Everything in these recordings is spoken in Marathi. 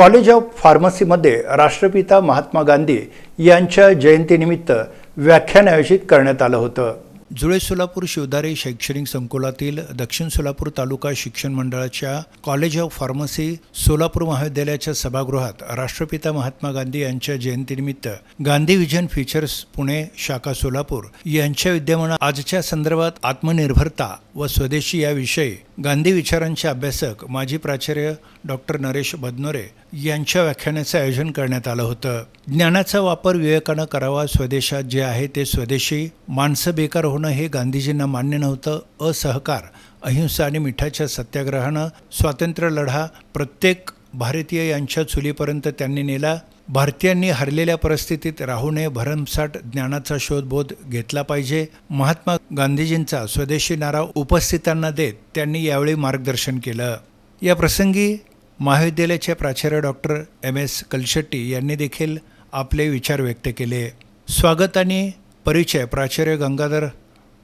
कॉलेज ऑफ फार्मसीमध्ये राष्ट्रपिता महात्मा गांधी यांच्या जयंतीनिमित्त व्याख्यान आयोजित करण्यात आलं होतं. जुळे सोलापूर शिवदारे शैक्षणिक संकुलातील दक्षिण सोलापूर तालुका शिक्षण मंडळाच्या कॉलेज ऑफ फार्मसी सोलापूर महाविद्यालयाच्या सभागृहात राष्ट्रपिता महात्मा गांधी यांच्या जयंतीनिमित्त गांधी विजन फीचर्स पुणे शाखा सोलापूर यांच्या विद्यमाना आजच्या संदर्भात आत्मनिर्भरता व स्वदेशी याविषयी गांधी विचारांचे अभ्यासक माजी प्राचार्य डॉक्टर नरेश बदनोरे यांच्या व्याख्यानाचं आयोजन करण्यात आलं होतं. ज्ञानाचा वापर विवेकानं करावा स्वदेशात जे आहे ते स्वदेशी माणसं बेकार होणं हे गांधीजींना मान्य नव्हतं. असहकार अहिंसा आणि मिठाच्या सत्याग्रहानं स्वातंत्र्य लढा प्रत्येक भारतीय यांच्या चुलीपर्यंत त्यांनी नेला. भारतीयांनी हरलेल्या परिस्थितीत राहू नये भरमसाठ ज्ञानाचा शोधबोध घेतला पाहिजे. महात्मा गांधीजींचा स्वदेशी नारा उपस्थितांना देत त्यांनी यावेळी मार्गदर्शन केलं. या प्रसंगी महाविद्यालयाचे प्राचार्य डॉक्टर एम. एस. कलशेट्टी यांनी देखील आपले विचार व्यक्त केले. स्वागत आणि परिचय प्राचार्य गंगाधर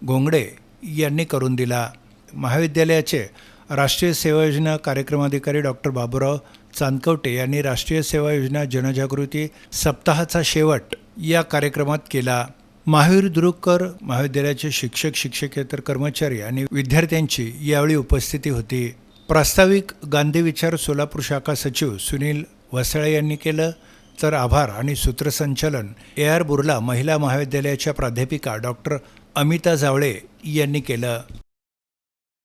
गोंगडे यांनी करून दिला. महाविद्यालयाचे राष्ट्रीय सेवा योजना कार्यक्रमाधिकारी डॉक्टर बाबूराव चांदकवटे यांनी राष्ट्रीय सेवा योजना जनजागृती सप्ताहाचा शेवट या कार्यक्रमात केला. महावीर दुरुकर महाविद्यालयाचे शिक्षक शिक्षकेतर कर्मचारी आणि विद्यार्थ्यांची यावेळी उपस्थिती होती. प्रास्ताविक गांधी विचार सोलापूर शाखा सचिव सुनील वसळे यांनी केलं. तर आभार आणि सूत्रसंचालन ए आर बुर्ला महिला महाविद्यालयाच्या प्राध्यापिका डॉक्टर अमिता जावळे यांनी केलं.